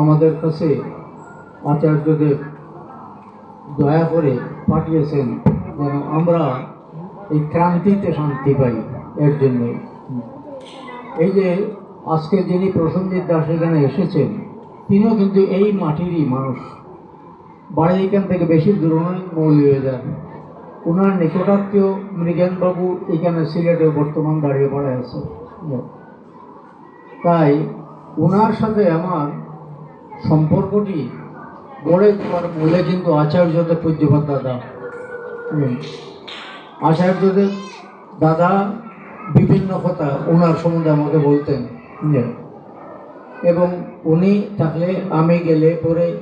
আমাদের কাছে আচার্যদেব দয়া করে পাঠিয়েছেন যেন আমরা এই ক্রান্তিতে শান্তি পাই এর জন্য। এই যে আজকে যিনি প্রসঞ্জিৎ দাস এখানে এসেছেন, তিনিও কিন্তু এই মাটিরই মানুষ। বাড়ি এখান থেকে বেশি দূর নয়, মৌলভীবাজার। ওনার নিকটাত্মীয় মৃগেনবাবু এখানে সিলেটে বর্তমান দাঁড়িয়ে পড়ে আছে। তাই ওনার সাথে আমার সম্পর্কটি গড়ে তোলার মূলে কিন্তু আচার্যদেব পূজ্যপাত দাদা। হুম। আচার্যদেব দাদা বিভিন্ন কথা ওনার সম্বন্ধে আমাকে বলতেন। এবং উনি থাকলে আমি গেলে পরে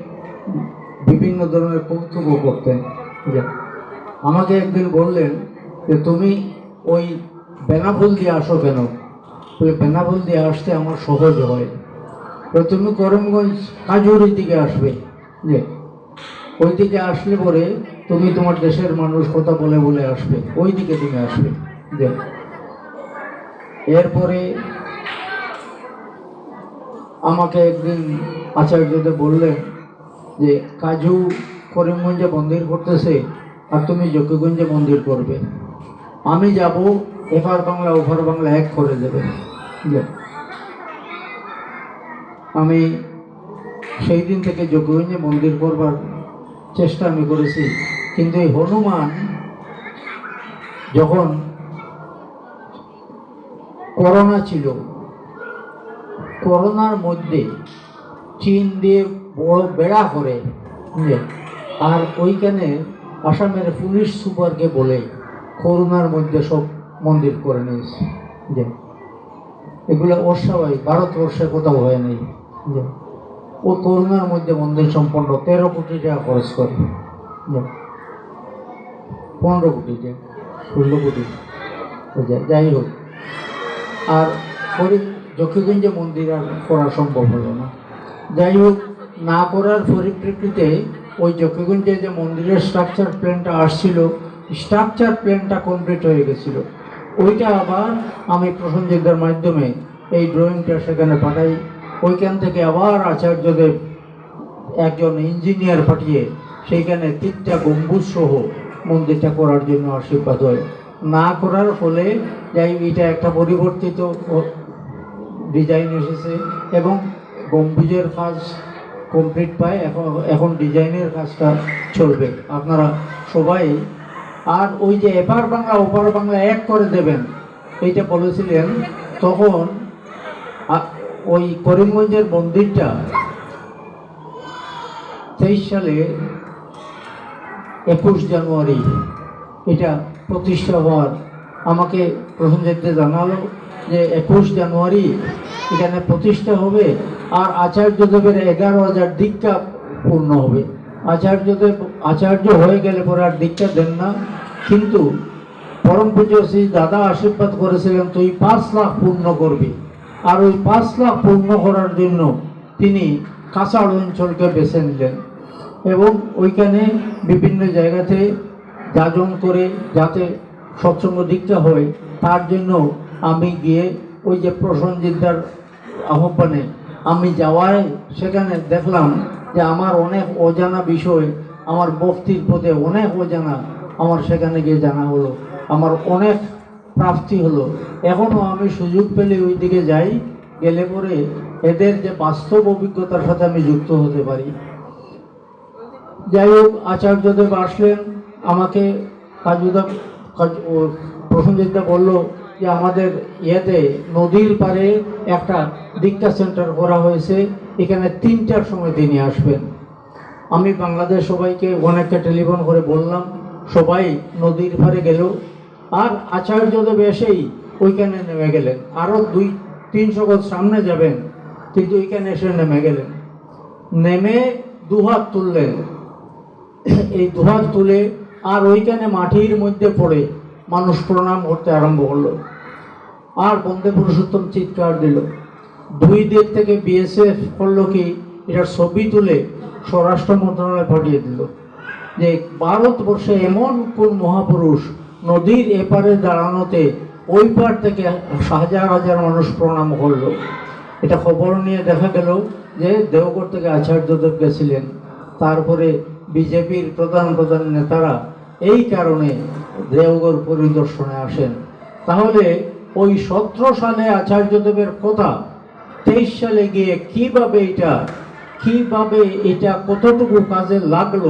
বিভিন্ন ধরনের কৌতুকও করতেন। আমাকে একদিন বললেন যে তুমি ওই বেনাফুল দিয়ে আসো কেন? ওই বেনাফুল দিয়ে আসতে আমার সহজ হয়। তুমি করিমগঞ্জ কাজুরির দিকে আসবে। যে ওই দিকে আসলে পরে তুমি তোমার দেশের মানুষ কথা বলে বলে আসবে। ওই দিকে তুমি আসবে। যে, এরপরে আমাকে একদিন আচার্যদেব বললেন যে, কাজু করিমগঞ্জে মন্দির করতেছে আর তুমি যজ্ঞগঞ্জে মন্দির করবে। আমি যাব এপার বাংলা ওপার বাংলা এক করে দেবে আমি সেই দিন থেকে যোগগঞ্জে মন্দির করবার চেষ্টা আমি করেছি কিন্তু এই হনুমান যখন করোনা ছিল, করোনার মধ্যে চীন দিয়ে বড় বেড়া করে? আর ওইখানে আসামের পুলিশ সুপারকে বলে, করোনার মধ্যে সব মন্দির করে নিয়েছে। যে এগুলো অস্বাভাবিক ভারতবর্ষে কোথাও হয় নাই। যে ও করোনার মধ্যে মন্দির সম্পন্ন তেরো কোটি টাকা খরচ করে। পনেরো কোটি টাকা ষোলো কোটি। যাই হোক। আর গরিব যক্ষগঞ্জে মন্দির আর করা সম্ভব হলো না। যাই হোক, না করার পরিপ্রেক্ষিতে ওই যক্ষগঞ্জে যে মন্দিরের স্ট্রাকচার প্ল্যানটা আসছিল স্ট্রাকচার প্ল্যানটা কমপ্লিট হয়ে গেছিল। ওইটা আবার আমি প্রসঞ্জিতদের মাধ্যমে এই ড্রয়িংটা সেখানে পাঠাই। ওইখান থেকে আবার আচার্যদেব একজন ইঞ্জিনিয়ার পাঠিয়ে সেইখানে তিনটা গম্বুজ সহ মন্দিরটা করার জন্য আশীর্বাদ হয়। না করার ফলে যাই এটা একটা পরিবর্তিত ডিজাইন এসেছে এবং গম্বুজের কাজ কমপ্লিট পায়। এখন এখন ডিজাইনের কাজটা চলবে। আপনারা সবাই আর ওই যে এপার বাংলা, ওপার বাংলা এক করে দেবেন। এইটা বলেছিলেন, তখন ওই করিমগঞ্জের মন্দিরটা তেইশ সালে একুশ জানুয়ারি এটা প্রতিষ্ঠা হওয়ার আমাকে প্রথম যেতে জানালো যে একুশ জানুয়ারি এখানে প্রতিষ্ঠা হবে আর আচার্য দেবের এগারো হাজার দীক্ষা পূর্ণ হবে। আচার্যদেব আচার্য হয়ে গেলে পরে আর দীক্ষা দেন না। কিন্তু পরম পূজ্য শ্রী দাদা আশীর্বাদ করেছিলেন তুই পাঁচ লাখ পূর্ণ করবি। আর ওই পাঁচ লাখ পূর্ণ করার জন্য তিনি কাঁচাড় অঞ্চলকে বেছে নিলেন এবং ওইখানে বিভিন্ন জায়গাতে যাজন করে যাতে সৎসঙ্গ দীক্ষা হয়, তার জন্য আমি গিয়ে ওই যে প্রসঞ্জিতার আহ্বানে আমি যাওয়ায় সেখানে দেখলাম যে আমার অনেক অজানা বিষয়, আমার বক্তির পথে অনেক অজানা, আমার সেখানে গিয়ে জানা হলো। আমার অনেক প্রাপ্তি হলো। এখনও আমি সুযোগ পেলে ওই দিকে যাই, গেলে পরে এদের যে বাস্তব অভিজ্ঞতার সাথে আমি যুক্ত হতে পারি। যাই হোক, আচার্যদেব আসলেন, আমাকে কাজুদা প্রসঞ্জিতদা বলল যে আমাদের ইয়েতে, নদীর পাড়ে একটা দীক্ষা সেন্টার করা হয়েছে। এখানে তিনটার সময় তিনি আসবেন। আমি বাংলাদেশ সবাইকে অনেকটা টেলিফোন করে বললাম, সবাই নদীর পাড়ে গেল। আর আচার্যদেব এসেই ওইখানে নেমে গেলেন। আরও দুই তিনশো গজ সামনে যাবেন, কিন্তু ওইখানে এসে নেমে গেলেন। নেমে দুহাত তুললেন। এই দুহাত তুলে আর ওইখানে মাটির মধ্যে পড়ে মানুষ প্রণাম করতে আরম্ভ করল। আর বন্দে পুরুষোত্তম চিৎকার দিল। দুই দিক থেকে বিএসএফ করল কি এটার ছবি তুলে স্বরাষ্ট্র মন্ত্রণালয়ে পাঠিয়ে দিল। যে ভারতবর্ষে এমন কোন মহাপুরুষ নদীর এপারে দাঁড়ানোতে ওই পার থেকে হাজার হাজার মানুষ প্রণাম করল। এটা খবর নিয়ে দেখা গেল যে দেওগড় থেকে আচার্যদেব গেছিলেন। তারপরে বিজেপির প্রধান প্রধান নেতারা এই কারণে দেওগড় পরিদর্শনে আসেন। তাহলে ওই সতেরো সালে আচার্যদেবের কথা, তেইশ সালে গিয়ে কীভাবে এটা কীভাবে এটা কতটুকু কাজে লাগল,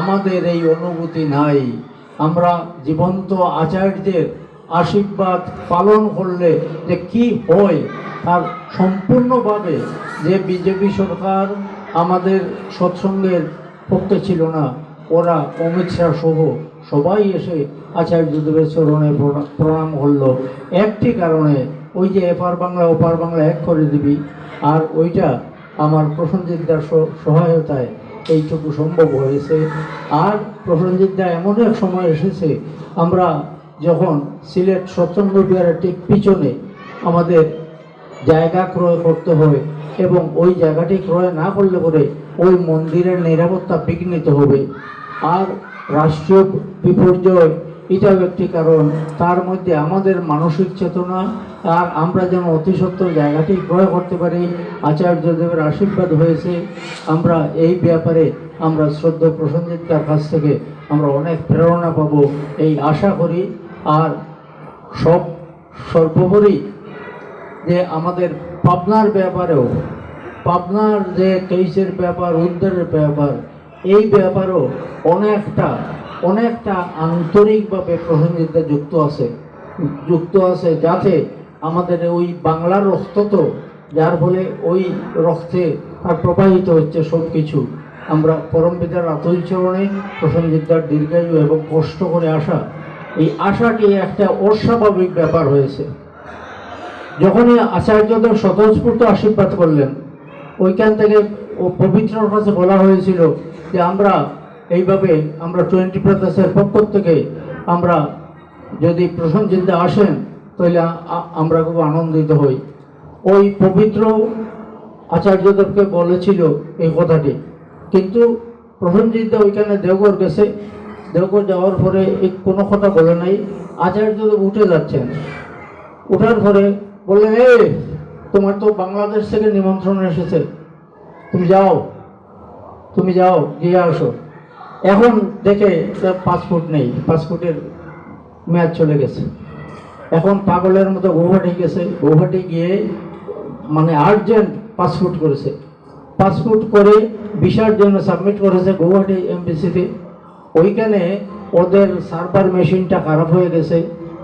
আমাদের এই অনুভূতি নাই। আমরা জীবন্ত আচার্যের আশীর্বাদ পালন করলে যে কি হয়, তার সম্পূর্ণভাবে যে বিজেপি সরকার আমাদের সৎসঙ্গের পক্ষে ছিল না, ওরা অমিত শাহ সহ সবাই এসে আচার্যদেবের চরণে প্রণাম করল। একটি কারণে ওই যে এপার বাংলা, ওপার বাংলা এক করে দিবি, আর ওইটা আমার প্রসঞ্জিতদার সহায়তায় এইটুকু সম্ভব হয়েছে। আর প্রসঞ্জিতদা এমন এক সময় এসেছে, আমরা যখন সিলেট সৎসঙ্গ বিহারের ঠিক পিছনে আমাদের জায়গা ক্রয় করতে হবে এবং ওই জায়গাটি ক্রয় না করলে পরে ওই মন্দিরের নিরাপত্তা বিঘ্নিত হবে। আর রাষ্ট্রীয় বিপর্যয় এটাও একটি কারণ। তার মধ্যে আমাদের মানসিক চেতনা, আর আমরা যেন অতি সত্ত্বর জায়গাটি ক্রয় করতে পারি আচার্যদেবের আশীর্বাদ হয়েছে। আমরা এই ব্যাপারে আমরা শ্রদ্ধা প্রসঞ্জিতার কাছ থেকে আমরা অনেক প্রেরণা পাব, এই আশা করি। আর সব, সর্বোপরি যে আমাদের পাবনার ব্যাপারেও, পাবনার যে কেসের ব্যাপার, উদ্ধারের ব্যাপার এই ব্যাপারেও অনেকটা অনেকটা আন্তরিকভাবে প্রসঙ্গিতা যুক্ত আছে। যুক্ত আছে যাতে আমাদের ওই বাংলার রক্ত তো, যার ফলে ওই রক্তে আর প্রবাহিত হচ্ছে সব কিছু আমরা পরম পিতার আতুল চরণে দীর্ঘায়ু এবং কষ্ট করে আসা, এই আশাটি একটা অস্বাভাবিক ব্যাপার হয়েছে। যখনই আচার্যদেব স্বতঃস্ফূর্ত আশীর্বাদ করলেন, ওইখান থেকে ও পবিত্রর কাছে বলা হয়েছিল যে আমরা এইভাবে আমরা টোয়েন্টি প্রদেশের পক্ষ থেকে আমরা যদি প্রসঞ্জিতে আসেন, তাহলে আমরা খুব আনন্দিত হই। ওই পবিত্র আচার্যদেবকে বলেছিল এই কথাটি। কিন্তু প্রসঞ্জিত ওইখানে দেওঘর গেছে। দেওঘর যাওয়ার পরে এই কোনো কথা বলে নাই। আচার্যদেব উঠে যাচ্ছেন। উঠার পরে বললেন এ তোমার তো বাংলাদেশ থেকে নিমন্ত্রণ এসেছে। তুমি যাও। তুমি যাও, গিয়ে আসো। এখন দেখে পাসপোর্ট নেই পাসপোর্টের মেয়াদ চলে গেছে। এখন পাগলের মতো গৌহাটি গেছে, গৌহাটি গিয়ে মানে আর্জেন্ট পাসপোর্ট করেছে। পাসপোর্ট করে ভিসার জন্য সাবমিট করেছে গৌহাটি এমবিসিতে ওইখানে ওদের সার্ভার মেশিনটা খারাপ হয়ে গেছে,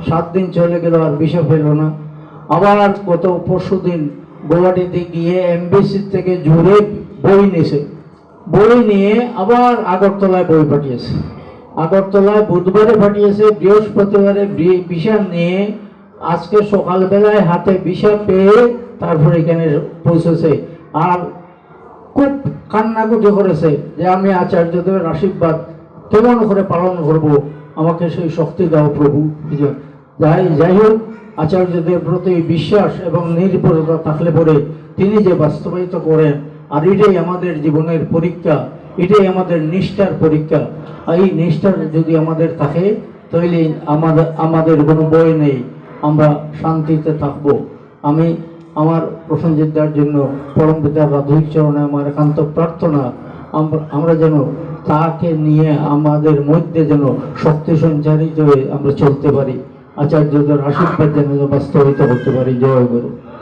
সাত দিন চলে গেল আর ভিসা পেল না। আবার গত পরশু দিন গৌহাটিতে গিয়ে এমবিসি থেকে জুড়ে বই নিয়েছে। বই নিয়ে আবার আগরতলায় বই পাঠিয়েছে। আগরতলায় বুধবারে পাঠিয়েছে, বৃহস্পতিবারে বি- ভিসা নিয়ে আজকে সকালবেলায় হাতে ভিসা পেয়ে তারপর এখানে পৌঁছেছে। আর খুব কান্নাকুটি করেছে যে আমি আচার্যদেবের আশীর্বাদ কেমন করে পালন করব, আমাকে সেই শক্তি দাও প্রভু যাই যাই হোক, আচার্যদের প্রতি বিশ্বাস এবং নির্ভরতা থাকলে পরে তিনি যে বাস্তবায়িত করেন আর এটাই আমাদের জীবনের পরীক্ষা, এটাই আমাদের নিষ্ঠার পরীক্ষা। আর এই নিষ্ঠার যদি আমাদের থাকে, তাহলে আমাদের আমাদের কোনো বই নেই, আমরা শান্তিতে থাকব। আমি আমার প্রসঞ্জিতার জন্য পরম পিতার রাধুর চরণে আমার একান্ত প্রার্থনা, আমরা- আমরা যেন তাকে নিয়ে আমাদের মধ্যে যেন শক্তি সঞ্চারিত হয়ে আমরা চলতে পারি। আচার্যদের আশীর্বাদ যেন বাস্তবিত করতে পারি। জয় গুরু।